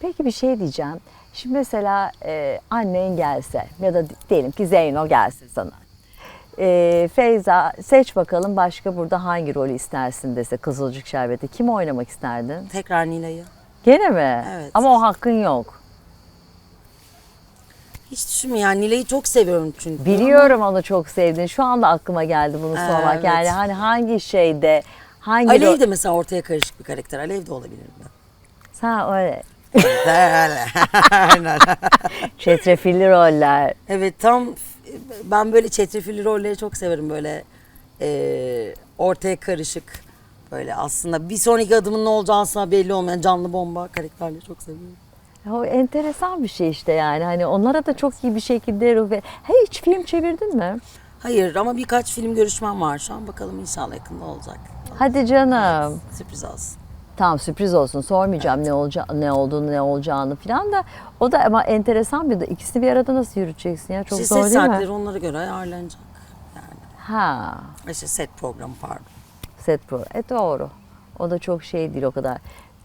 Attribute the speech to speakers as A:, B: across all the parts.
A: Peki bir şey diyeceğim. Şimdi mesela e, annen gelse ya da diyelim ki Zeyno gelse sana. E, Feyza seç bakalım başka burada hangi rolü istersin dese Kızılcık Şerbeti. Kim oynamak isterdin?
B: Tekrar Nilay'ı.
A: Gene mi?
B: Evet.
A: Ama o hakkın yok.
B: Hiç düşünme yani Nilay'ı çok seviyorum çünkü.
A: Biliyorum onu çok sevdiğini. Şu anda aklıma geldi bunu sormak.
B: Evet.
A: Yani hani hangi şeyde hangi
B: Alev
A: rol-
B: de mesela ortaya karışık bir karakter. Alev de olabilir mi?
A: Sen öyle
B: Öyle. Aynen.
A: çetrefilli roller.
B: evet tam ben böyle çetrefilli rolleri çok severim böyle e, ortaya karışık böyle aslında bir sonraki adımın ne olacağı aslında belli olmayan canlı bomba karakterleri çok seviyorum.
A: O enteresan bir şey işte yani. Hani onlara da çok iyi bir şekilde ruh Hey, hiç film çevirdin mi?
B: Hayır ama birkaç film görüşmem var şu an bakalım inşallah yakında olacak.
A: Hadi canım.
B: Sürpriz olsun.
A: Tamam sürpriz olsun. Sormayacağım ne olaca ne olduğunu, ne olacağını falan da. O da ama enteresan bir de ikisini bir arada nasıl yürüteceksin ya? Çok
B: İşte
A: zor değil
B: saatleri
A: mi?
B: onlara göre ayarlanacak. Yani
A: Ha.
B: işte set programı pardon.
A: Set pro. E doğru. O da çok şey değil o kadar.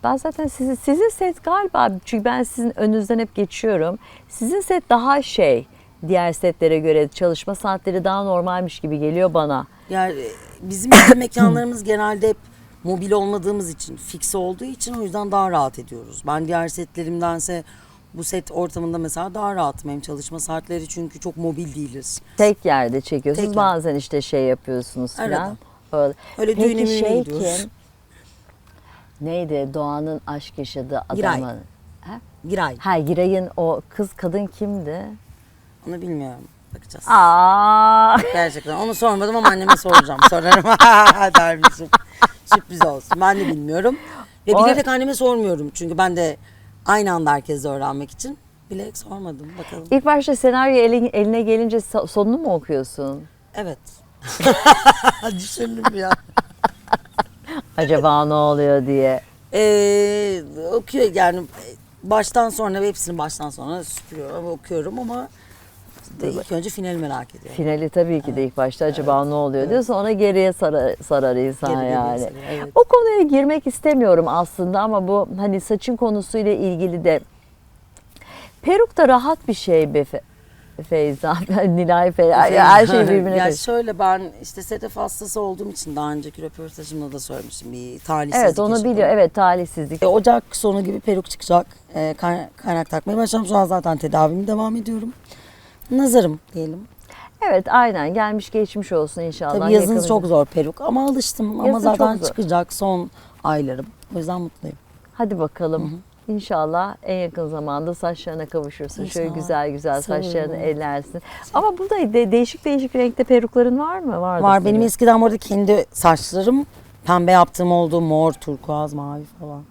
A: Ben zaten sizin, sizin set galiba çünkü ben sizin önünüzden hep geçiyorum. Sizin set daha şey diğer setlere göre çalışma saatleri daha normalmiş gibi geliyor bana.
B: Yani e, bizim mekanlarımız genelde hep mobil olmadığımız için, fix olduğu için o yüzden daha rahat ediyoruz. Ben diğer setlerimdense bu set ortamında mesela daha rahatım. Hem çalışma saatleri çünkü çok mobil değiliz.
A: Tek yerde çekiyorsunuz.
B: Tek yer.
A: bazen işte şey yapıyorsunuz falan.
B: Arada.
A: Öyle.
B: Öyle düğüne
A: Peki şey
B: gidiyoruz.
A: kim? Neydi Doğan'ın aşk yaşadığı
B: Giray.
A: adamın? Ha?
B: Giray.
A: Ha Giray'ın o kız kadın kimdi?
B: Onu bilmiyorum. Bakacağız.
A: Aa.
B: Gerçekten onu sormadım ama anneme soracağım. Sorarım dermişim. Sürpriz olsun. Ben de bilmiyorum. Ve
A: O-
B: bilerek anneme sormuyorum. Çünkü ben de aynı anda herkese öğrenmek için bilerek sormadım. Bakalım.
A: İlk başta senaryo elin- eline gelince so- sonunu mu okuyorsun?
B: Evet. Düşündüm ya.
A: Acaba ne oluyor diye.
B: Ee, okuyor yani baştan sonra hepsini baştan sona süpürüyorum okuyorum ama de ilk önce finali merak ediyorum.
A: Finali tabii ki de ilk başta acaba ne oluyor diyor. Sonra geriye sarar, sarar insan
B: Geri geriye
A: yani.
B: sarıyor, evet.
A: O konuya girmek istemiyorum aslında ama bu hani saçın konusuyla ilgili de peruk da rahat bir şey be Fe- Feyza. Nilay Feyza. Her şey birbirine
B: Ya şöyle ben işte sedef hastası olduğum için daha önceki röportajımda da söylemiştim bir talihsizlik
A: Evet onu
B: yaşadım.
A: biliyor. Evet talihsizlik.
B: E, Ocak sonu gibi peruk çıkacak. E, kay- kaynak takmaya başladım. Şu an zaten tedavimi devam ediyorum. Nazarım diyelim.
A: Evet aynen gelmiş geçmiş olsun inşallah.
B: Tabii
A: Yakın-
B: çok zor peruk ama alıştım. ama
A: Yazın çok
B: zaten çıkacak son aylarım. O yüzden mutluyum.
A: Hadi bakalım. İnşallah en yakın zamanda saçlarına kavuşursun. Şöyle
B: İnşallah.
A: güzel güzel
B: olun.
A: saçlarını ellersin. Ama burada de- değişik değişik renkte perukların var mı? Vardır
B: Var benim
A: senin.
B: eskiden burada kendi saçlarım pembe yaptığım oldu. Mor, turkuaz, mavi falan.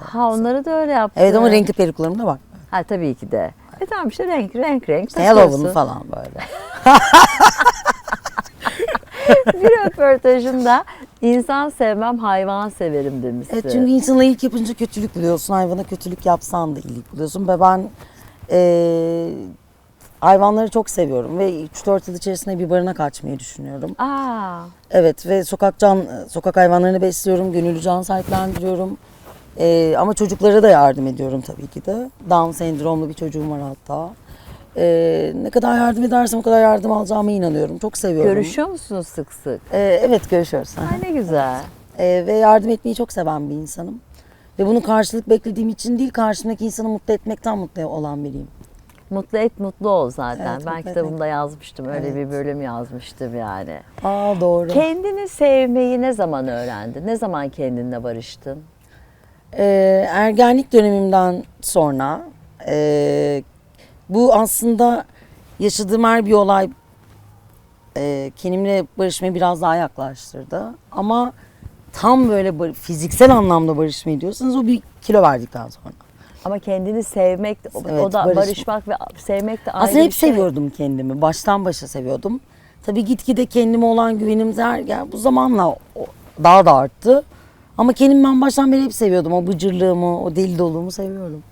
A: Ha onları da öyle yaptın.
B: Evet ama renkli peruklarım da var.
A: Ha tabii ki de. E tamam işte renk renk renk
B: İşte. Halloween falan böyle.
A: Bir röportajında insan sevmem hayvan severim demişsin.
B: Evet çünkü insana iyilik yapınca kötülük buluyorsun. Hayvana kötülük yapsan da iyilik buluyorsun. Ve ben eee, hayvanları çok seviyorum. Ve 3-4 yıl içerisinde bir barınak açmayı düşünüyorum.
A: Aa,
B: Evet ve sokak can, sokak hayvanlarını besliyorum. Gönüllü can sahiplendiriyorum. Eee, ama çocuklara da yardım ediyorum tabii ki de. Down sendromlu bir çocuğum var hatta. Eee, ne kadar yardım edersem o kadar yardım alacağıma inanıyorum. Çok seviyorum.
A: görüşüyor musunuz sık sık?
B: Eee, evet görüşüyoruz.
A: Ha, ne güzel.
B: Ee, ve yardım etmeyi çok seven bir insanım. Ve bunun karşılık beklediğim için değil, karşımdaki insanı mutlu etmekten mutlu olan biriyim.
A: Mutlu et mutlu ol zaten.
B: Evet,
A: ben kitabımda yazmıştım. Öyle
B: Evet.
A: bir bölüm yazmıştım yani.
B: Aa doğru.
A: Kendini sevmeyi ne zaman öğrendin? Ne zaman kendinle barıştın?
B: Ee, ergenlik dönemimden sonra e, bu aslında yaşadığım her bir olay e, kendimle barışmayı biraz daha yaklaştırdı. Ama tam böyle fiziksel anlamda barışmayı diyorsanız o bir kilo verdikten sonra.
A: Ama kendini sevmek,
B: Evet,
A: o da
B: barış-
A: barışmak ve sevmek de ayrı
B: Aslında hep
A: şey.
B: seviyordum kendimi. Baştan başa seviyordum. Tabii gitgide kendime olan güvenim der, yani bu zamanla daha da arttı. Ama kendimi ben baştan beri hep seviyordum. O bıcırlığımı, o deli doluğumu seviyorum.